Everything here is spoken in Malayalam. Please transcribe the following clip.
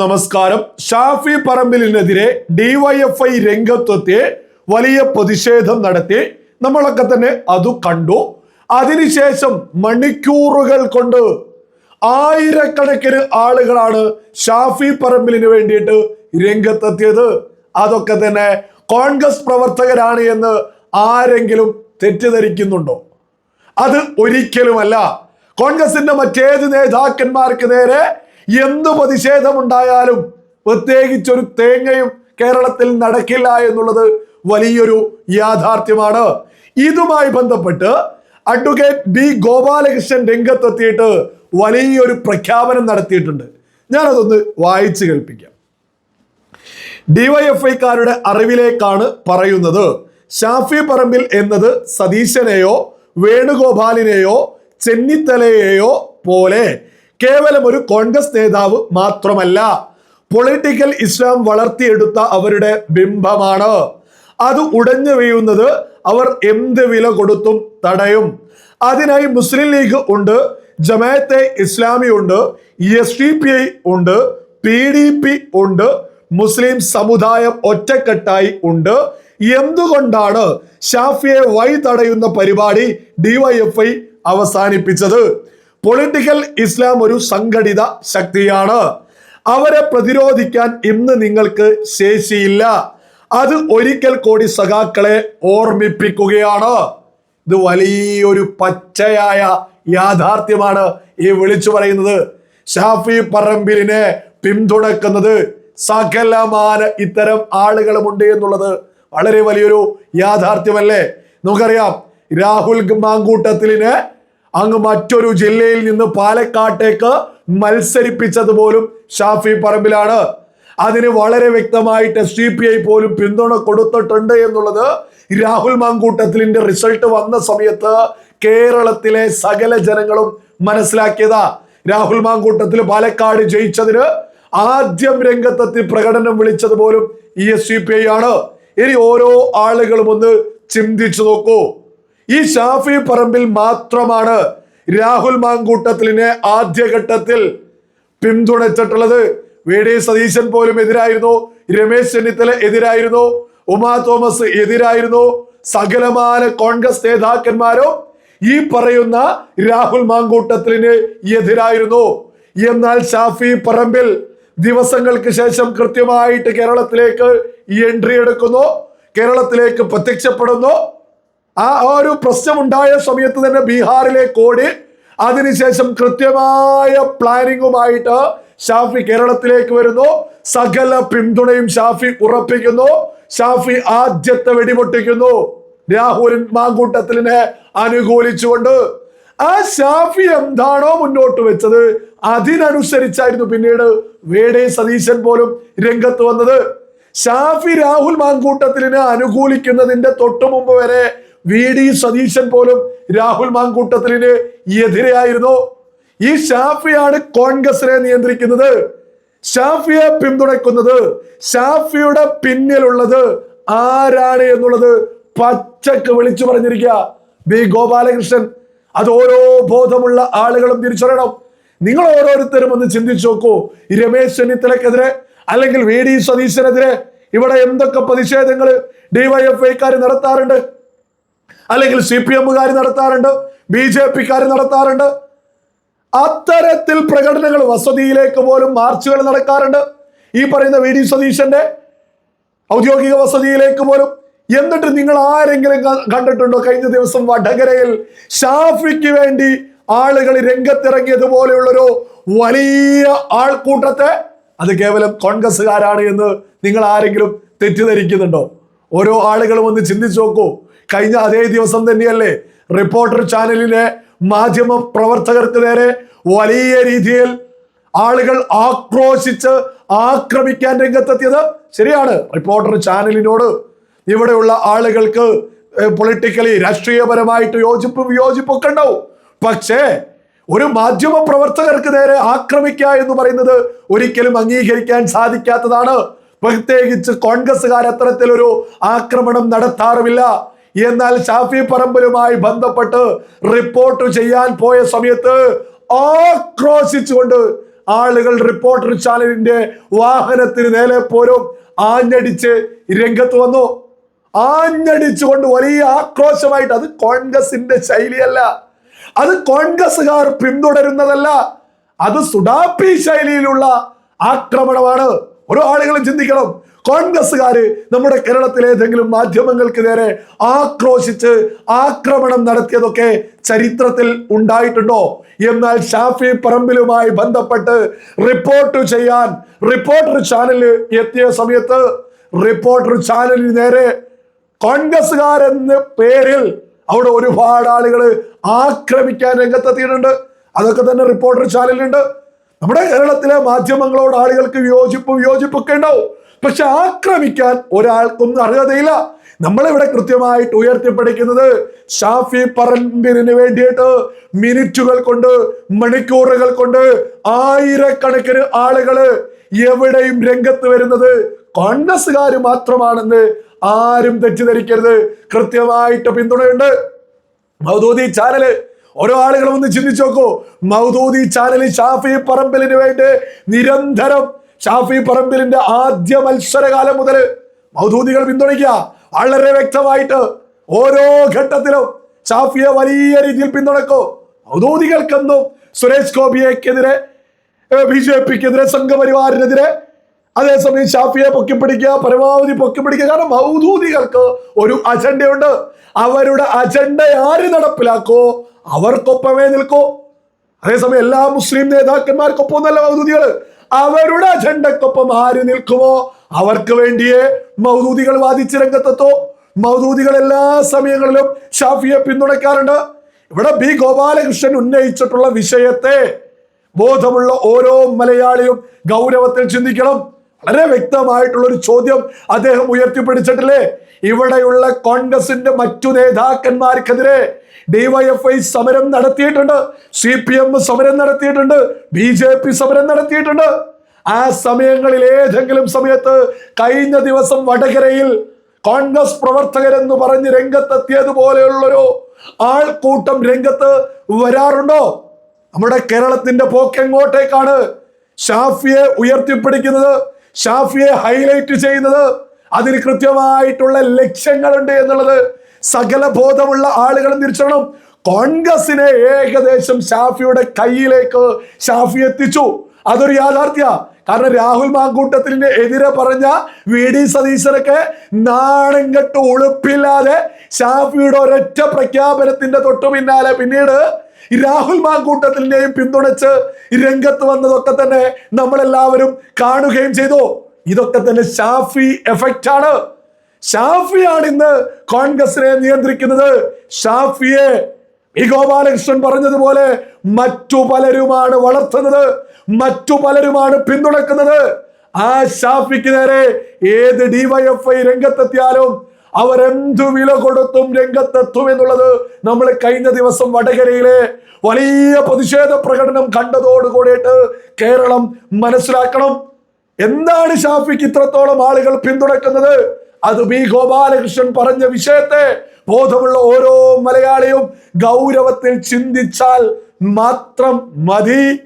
നമസ്കാരം. ഷാഫി പറമ്പിലിനെതിരെ ഡിവൈഎഫ്ഐ രംഗത്വത്തെ വലിയ പ്രതിഷേധം നടത്തി. നമ്മളൊക്കെ തന്നെ അത് കണ്ടു. അതിനുശേഷം മണിക്കൂറുകൾ കൊണ്ട് ആയിരക്കണക്കിന് ആളുകളാണ് ഷാഫി പറമ്പിലിന് വേണ്ടിയിട്ട് രംഗത്തെത്തിയത്. അതൊക്കെ തന്നെ കോൺഗ്രസ് പ്രവർത്തകരാണ് എന്ന് ആരെങ്കിലും തെറ്റിദ്ധരിക്കുന്നുണ്ടോ? അത് ഒരിക്കലുമല്ല. കോൺഗ്രസിന്റെ മറ്റേത് നേതാക്കന്മാർക്ക് നേരെ എന്ത് പ്രതിഷേധമുണ്ടായാലും പ്രത്യേകിച്ച് ഒരു തേങ്ങയും കേരളത്തിൽ നടക്കില്ല എന്നുള്ളത് വലിയൊരു യാഥാർത്ഥ്യമാണ്. ഇതുമായി ബന്ധപ്പെട്ട് അഡ്വക്കേറ്റ് ബി ഗോപാലകൃഷ്ണൻ രംഗത്തെത്തിയിട്ട് വലിയൊരു പ്രഖ്യാപനം നടത്തിയിട്ടുണ്ട്. ഞാനതൊന്ന് വായിച്ചു കേൾപ്പിക്കാം. ഡിവൈഎഫ്ഐക്കാരുടെ അറിവിലേക്കാണ് പറയുന്നത്. ഷാഫി പറമ്പിൽ എന്നത് സതീശനെയോ വേണുഗോപാലിനെയോ ചെന്നിത്തലയെയോ പോലെ കേവലം ഒരു കോൺഗ്രസ് നേതാവ് മാത്രമല്ല പൊളിറ്റിക്കൽ ഇസ്ലാം വളർത്തിയെടുത്ത അവരുടെ ബിംബമാണ്. അത് ഉടഞ്ഞു വീഴുന്നത് അവർ എന്ത് വില കൊടുത്തും തടയും. അതിനായി മുസ്ലിം ലീഗ് ഉണ്ട് ജമാഅത്തെ ഇസ്ലാമി ഉണ്ട് എസ് ഡി പി ഐ ഉണ്ട് പി ഡി പി ഉണ്ട് മുസ്ലിം സമുദായം ഒറ്റക്കെട്ടായി ഉണ്ട്. എന്തുകൊണ്ടാണ് ഷാഫിയെ വഴി തടയുന്ന പരിപാടി ഡിവൈഎഫ്ഐ അവസാനിപ്പിച്ചത്? പൊളിറ്റിക്കൽ ഇസ്ലാം ഒരു സംഘടിത ശക്തിയാണ്. അവരെ പ്രതിരോധിക്കാൻ ഇന്ന് നിങ്ങൾക്ക് ശേഷിയില്ല. അത് ഒരിക്കൽ കൂടി സഖാക്കളെ ഓർമ്മിപ്പിക്കുകയാണ്. ഇത് വലിയൊരു പച്ചയായ യാഥാർത്ഥ്യമാണ് ഈ വിളിച്ചു പറയുന്നത്. ഷാഫി പറമ്പിലിനെ പിന്തുണക്കുന്നത് സകലമാന ഇത്തരം ആളുകളുമുണ്ട് എന്നുള്ളത് വളരെ വലിയൊരു യാഥാർത്ഥ്യമല്ലേ? നമുക്കറിയാം രാഹുൽ മാങ്കൂട്ടത്തിലിനെ അങ്ങ് മറ്റൊരു ജില്ലയിൽ നിന്ന് പാലക്കാട്ടേക്ക് മത്സരിപ്പിച്ചത് പോലും ഷാഫി പറമ്പിലാണ്. അതിന് വളരെ വ്യക്തമായിട്ട് എസ് ഡി പി ഐ പോലും പിന്തുണ കൊടുത്തിട്ടുണ്ട് എന്നുള്ളത് രാഹുൽ മാങ്കൂട്ടത്തിലിന്റെ റിസൾട്ട് വന്ന സമയത്ത് കേരളത്തിലെ സകല ജനങ്ങളും മനസ്സിലാക്കിയതാ. രാഹുൽ മാങ്കൂട്ടത്തിൽ പാലക്കാട് ജയിച്ചതിന് ആദ്യം രംഗത്തെത്തി പ്രകടനം വിളിച്ചത് പോലും E S D P I ആണ്. ഇനി ഓരോ ആളുകളും ഒന്ന് ചിന്തിച്ചു നോക്കൂ. ഈ ഷാഫി പറമ്പിൽ മാത്രമാണ് രാഹുൽ മാങ്കൂട്ടത്തിലിനെ ആദ്യഘട്ടത്തിൽ പിന്തുണച്ചിട്ടുള്ളത്. വി. ഡി. സതീശൻ പോലും എതിരായിരുന്നു. രമേശ് ചെന്നിത്തല എതിരായിരുന്നു. ഉമാ തോമസ് എതിരായിരുന്നു. സകലമാന കോൺഗ്രസ് നേതാക്കന്മാരും ഈ പറയുന്ന രാഹുൽ മാങ്കൂട്ടത്തിലിന് എതിരായിരുന്നു. എന്നാൽ ഷാഫി പറമ്പിൽ ദിവസങ്ങൾക്ക് ശേഷം കൃത്യമായിട്ട് കേരളത്തിലേക്ക് എൻട്രി എടുക്കുന്നു. കേരളത്തിലേക്ക് പ്രത്യക്ഷപ്പെടുന്നു. ആ ഒരു പ്രശ്നം ഉണ്ടായ സമയത്ത് തന്നെ ബീഹാറിലെ ഓടി. അതിനുശേഷം കൃത്യമായ പ്ലാനിങ്ങുമായിട്ട് ഷാഫി കേരളത്തിലേക്ക് വരുന്നു. സകല പിന്തുണയും ഷാഫി ഉറപ്പിക്കുന്നു. ഷാഫി ആദ്യത്തെ വെടിപൊട്ടിക്കുന്നു. രാഹുലിൻ മാങ്കൂട്ടത്തിലിനെ അനുകൂലിച്ചുകൊണ്ട്. ആ ഷാഫി എന്താണോ മുന്നോട്ട് വെച്ചത് അതിനനുസരിച്ചായിരുന്നു പിന്നീട് വേടേ സതീശൻ പോലും രംഗത്ത് വന്നത്. ഷാഫി രാഹുൽ മാങ്കൂട്ടത്തിലിനെ അനുകൂലിക്കുന്നതിന്റെ തൊട്ടു മുമ്പ് വരെ വി ഡി സതീശൻ പോലും രാഹുൽ മാങ്കൂട്ടത്തിന് എതിരെയായിരുന്നു. ഈ ഷാഫിയാണ് കോൺഗ്രസിനെ നിയന്ത്രിക്കുന്നത്. ഷാഫിയെ പിന്തുണയ്ക്കുന്നത് ഷാഫിയുടെ പിന്നിലുള്ളത് ആരാണ് എന്നുള്ളത് പച്ചക്ക് വിളിച്ചു പറഞ്ഞിരിക്കുക. ബി ഗോപാലകൃഷ്ണൻ അത് ഓരോ ബോധമുള്ള ആളുകളും തിരിച്ചറിയണം. നിങ്ങൾ ഓരോരുത്തരും ഒന്ന് ചിന്തിച്ചു നോക്കൂ. രമേശ് ചെന്നിത്തലക്കെതിരെ അല്ലെങ്കിൽ വി ഡി സതീശനെതിരെ ഇവിടെ എന്തൊക്കെ പ്രതിഷേധങ്ങൾ ഡിവൈഎഫ്ഐക്കാർ നടത്താറുണ്ട്? അല്ലെങ്കിൽ സി പി എമ്മുകാർ നടത്താറുണ്ട് ബി ജെ പിക്കാർ നടത്താറുണ്ട്. അത്തരത്തിൽ പ്രകടനങ്ങൾ വസതിയിലേക്ക് പോലും മാർച്ചുകൾ നടക്കാറുണ്ട്. ഈ പറയുന്ന വി ഡി സതീശന്റെ ഔദ്യോഗിക വസതിയിലേക്ക് പോലും. എന്നിട്ട് നിങ്ങൾ ആരെങ്കിലും കണ്ടിട്ടുണ്ടോ? കഴിഞ്ഞ ദിവസം വടകരയിൽ ഷാഫിക്ക് വേണ്ടി ആളുകൾ രംഗത്തിറങ്ങിയതുപോലെയുള്ളൊരു വലിയ ആൾക്കൂട്ടത്തെ അത് കേവലം കോൺഗ്രസ്സുകാരാണ് എന്ന് നിങ്ങൾ ആരെങ്കിലും തെറ്റിദ്ധരിക്കുന്നുണ്ടോ? ഓരോ ആളുകളും ഒന്ന് ചിന്തിച്ചു നോക്കൂ. കഴിഞ്ഞ അതേ ദിവസം തന്നെയല്ലേ റിപ്പോർട്ടർ ചാനലിലെ മാധ്യമ പ്രവർത്തകർക്ക് നേരെ വലിയ രീതിയിൽ ആളുകൾ ആക്രോശിച്ച് ആക്രമിക്കാൻ രംഗത്തെത്തിയത് ശരിയാണ്. റിപ്പോർട്ടർ ചാനലിനോട് ഇവിടെയുള്ള ആളുകൾക്ക് പൊളിറ്റിക്കലി രാഷ്ട്രീയപരമായിട്ട് യോജിപ്പ് വിയോജിപ്പൊക്കെ ഉണ്ടാവും. പക്ഷേ ഒരു മാധ്യമ പ്രവർത്തകർക്ക് നേരെ ആക്രമിക്കുക എന്ന് പറയുന്നത് ഒരിക്കലും അംഗീകരിക്കാൻ സാധിക്കാത്തതാണ്. പ്രത്യേകിച്ച് കോൺഗ്രസ്സുകാർ അത്തരത്തിലൊരു ആക്രമണം നടത്താറുമില്ല. എന്നാൽ ഷാഫി പറമ്പലുമായി ബന്ധപ്പെട്ട് റിപ്പോർട്ട് ചെയ്യാൻ പോയ സമയത്ത് ആക്രോശിച്ചുകൊണ്ട് ആളുകൾ റിപ്പോർട്ടർ ചാനലിന്റെ വാഹനത്തിന് നേരെ പോലും ആഞ്ഞടിച്ച് രംഗത്ത് വന്നു. ആഞ്ഞടിച്ചുകൊണ്ട് വലിയ ആക്രോശമായിട്ട് അത് കോൺഗ്രസിന്റെ ശൈലിയല്ല. അത് കോൺഗ്രസുകാർ പിന്തുടരുന്നതല്ല. അത് സുഡാപ്പി ശൈലിയിലുള്ള ആക്രമണമാണ്. ഓരോ ആളുകളും ചിന്തിക്കണം. കോൺഗ്രസ്സുകാര് നമ്മുടെ കേരളത്തിലെ ഏതെങ്കിലും മാധ്യമങ്ങൾക്ക് നേരെ ആക്രോശിച്ച് ആക്രമണം നടത്തിയതൊക്കെ ചരിത്രത്തിൽ ഉണ്ടായിട്ടുണ്ടോ? എന്നാൽ ഷാഫി പറമ്പിലുമായി ബന്ധപ്പെട്ട് റിപ്പോർട്ട് ചെയ്യാൻ റിപ്പോർട്ടർ ചാനലിൽ എത്തിയ സമയത്ത് റിപ്പോർട്ടർ ചാനലിന് നേരെ കോൺഗ്രസ്സുകാരെന്ന പേരിൽ അവിടെ ഒരുപാട് ആളുകൾ ആക്രമിക്കാൻ രംഗത്തെത്തിയിട്ടുണ്ട്. അതൊക്കെ തന്നെ റിപ്പോർട്ടർ ചാനലിലുണ്ട്. നമ്മുടെ കേരളത്തിലെ മാധ്യമങ്ങളോട് ആളുകൾക്ക് വിയോജിപ്പ് വിയോജിപ്പൊക്കെ ഉണ്ടാവും. പക്ഷെ ആക്രമിക്കാൻ ഒരാൾക്കൊന്നും അർഹതയില്ല. നമ്മളിവിടെ കൃത്യമായിട്ട് ഉയർത്തിപ്പിടിക്കുന്നത്? ഷാഫി പറമ്പിന് വേണ്ടിയിട്ട് മിനിറ്റുകൾ കൊണ്ട് മണിക്കൂറുകൾ കൊണ്ട് ആയിരക്കണക്കിന് ആളുകൾ എവിടെയും രംഗത്ത് വരുന്നത് കോൺഗ്രസ്സുകാർ മാത്രമാണെന്ന് ആരും തെറ്റിദ്ധരിക്കരുത്. കൃത്യമായിട്ട് പിന്തുണയുണ്ട്. മൗദൂദി ചാനൽ. ഓരോ ആളുകളും ഒന്ന് ചിന്തിച്ചു നോക്കൂ. മൗദൂദി ചാനലിൽ ഷാഫി പറമ്പിലിന് വേണ്ടി നിരന്തരം ഷാഫി പറമ്പിലിന്റെ ആദ്യ മത്സരകാലം മുതൽ മൗദൂദികൾ പിന്തുണയ്ക്കുക. വളരെ വ്യക്തമായിട്ട് ഓരോ ഘട്ടത്തിലും ഷാഫിയെ വലിയ രീതിയിൽ പിന്തുണക്കൂ. മൗദൂദികൾക്കെന്നും സുരേഷ് ഗോപിയക്കെതിരെ ബി ജെ പിക്കെതിരെ സംഘപരിവാറിനെതിരെ അതേസമയം ഷാഫിയെ പൊക്കിപ്പിടിക്കുക പരമാവധി പൊക്കിപ്പിടിക്കുക. കാരണം മൗദൂദികൾക്ക് ഒരു അജണ്ടയുണ്ട്. അവരുടെ അജണ്ട ആര് നടപ്പിലാക്കോ അവർക്കൊപ്പമേ നിൽക്കൂ. അതേസമയം എല്ലാ മുസ്ലിം നേതാക്കന്മാർക്കൊപ്പം നല്ല മൗദൂദികൾ അവരുടെ അജണ്ടക്കൊപ്പം ആര് നിൽക്കുമോ? അവർക്ക് വേണ്ടിയേ മൗദൂദികൾ വാദിച്ച രംഗത്തെത്തോ. മൗദൂദികൾ എല്ലാ സമയങ്ങളിലും ഷാഫിയെ പിന്തുണയ്ക്കാറുണ്ട്. ഇവിടെ ബി ഗോപാലകൃഷ്ണൻ ഉന്നയിച്ചിട്ടുള്ള വിഷയത്തെ ബോധമുള്ള ഓരോ മലയാളിയും ഗൗരവത്തിൽ ചിന്തിക്കണം. വളരെ വ്യക്തമായിട്ടുള്ള ഒരു ചോദ്യം അദ്ദേഹം ഉയർത്തിപ്പിടിച്ചിട്ടില്ലേ? ഇവിടെയുള്ള കോൺഗ്രസിന്റെ മറ്റു നേതാക്കന്മാർക്കെതിരെ ഡിവൈഎഫ്ഐ സമരം നടത്തിയിട്ടുണ്ട് സി പി എം സമരം നടത്തിയിട്ടുണ്ട് ബി ജെ പി സമരം നടത്തിയിട്ടുണ്ട്. ആ സമയങ്ങളിൽ ഏതെങ്കിലും സമയത്ത് കഴിഞ്ഞ ദിവസം വടകരയിൽ കോൺഗ്രസ് പ്രവർത്തകരെന്ന് പറഞ്ഞ് രംഗത്തെത്തിയതുപോലെയുള്ളൊരു ആൾക്കൂട്ടം രംഗത്ത് വരാറുണ്ടോ? നമ്മുടെ കേരളത്തിന്റെ പോക്കെങ്ങോട്ടേക്കാണ് ഷാഫിയെ ഉയർത്തിപ്പിടിക്കുന്നത്? ഷാഫിയെ ഹൈലൈറ്റ് ചെയ്യുന്നത് അതിന് കൃത്യമായിട്ടുള്ള ലക്ഷ്യങ്ങളുണ്ട് എന്നുള്ളത് സകല ബോധമുള്ള ആളുകൾ തിരിച്ചറിയണം. കോൺഗ്രസിനെ ഏകദേശം ഷാഫിയുടെ കയ്യിലേക്ക് ഷാഫി എത്തിച്ചു. അതൊരു യാഥാർത്ഥ്യ. കാരണം രാഹുൽ മാങ്കൂട്ടത്തിന് എതിരെ പറഞ്ഞ വി ഡി സതീശനൊക്കെ നാണം കെട്ട് ഉളുപ്പില്ലാതെ ഷാഫിയുടെ ഒരൊറ്റ പ്രഖ്യാപനത്തിന്റെ തൊട്ടു പിന്നാലെ പിന്നീട് രാഹുൽ മാങ്കൂട്ടത്തിനെയും പിന്തുണച്ച് രംഗത്ത് വന്നതൊക്കെ തന്നെ നമ്മളെല്ലാവരും കാണുകയും ചെയ്തു. ഇതൊക്കെ തന്നെ ഷാഫി എഫക്റ്റ് ആണ്. ഷാഫിയാണ് ഇന്ന് കോൺഗ്രസിനെ നിയന്ത്രിക്കുന്നത്. ഷാഫിയെ ഈ ഗോപാലകൃഷ്ണൻ പറഞ്ഞതുപോലെ മറ്റു പലരുമാണ് വളർത്തുന്നത് മറ്റു പലരുമാണ് പിന്തുണക്കുന്നത്. ആ ഷാഫിക്ക് നേരെ ഏത് ഡിവൈഎഫ്ഐ രംഗത്തെത്തിയാലും അവരെന്തു വില കൊടുത്തും രംഗത്തെത്തും എന്നുള്ളത് നമ്മൾ കഴിഞ്ഞ ദിവസം വടകരയിലെ വലിയ പ്രതിഷേധ പ്രകടനം കണ്ടതോടുകൂടിയിട്ട് കേരളം മനസ്സിലാക്കണം. എന്താണ് ഷാഫിക്ക് ഇത്രത്തോളം ആളുകൾ പിന്തുണക്കുന്നത്? അത് ബി ഗോപാലകൃഷ്ണൻ പറഞ്ഞ വിഷയത്തെ ബോധമുള്ള ഓരോ മലയാളിയും ഗൗരവത്തിൽ ചിന്തിച്ചാൽ മാത്രം മതി.